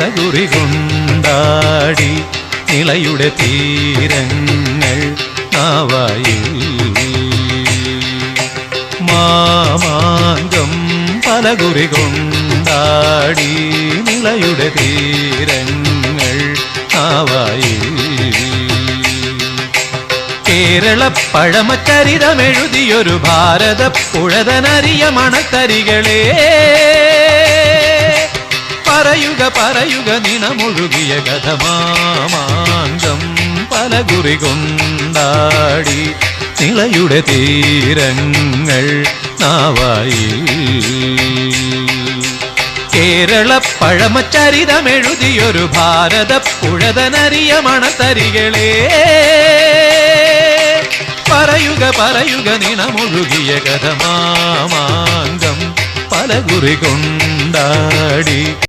നിലകുറി കൊണ്ടാടി നിളയുടെ തീരങ്ങൾ നാവായിൽ മാമാങ്കം പലകുറി കൊണ്ടാടി നിളയുടെ തീരങ്ങൾ നാവായിൽ കേരള പഴമച്ചരിതമെഴുതിയൊരു ഭാരത പുഴതനറിയ മണത്തരികളേ பரயுக பரயுக நினமுழுகிய கதமாமாங்கம் பல குறி கொண்டாடி நிலையுட தீரங்கள் நாவாயில் കേരള പഴമചരിതമെഴുതിയൊരു ഭാരത പുഴതനറിയ മണത്തരികളേ പറയുക പറയുക നിണമൊഴുകിയ കഥമാമാങ്കം പല കുറി കൊണ്ടാടി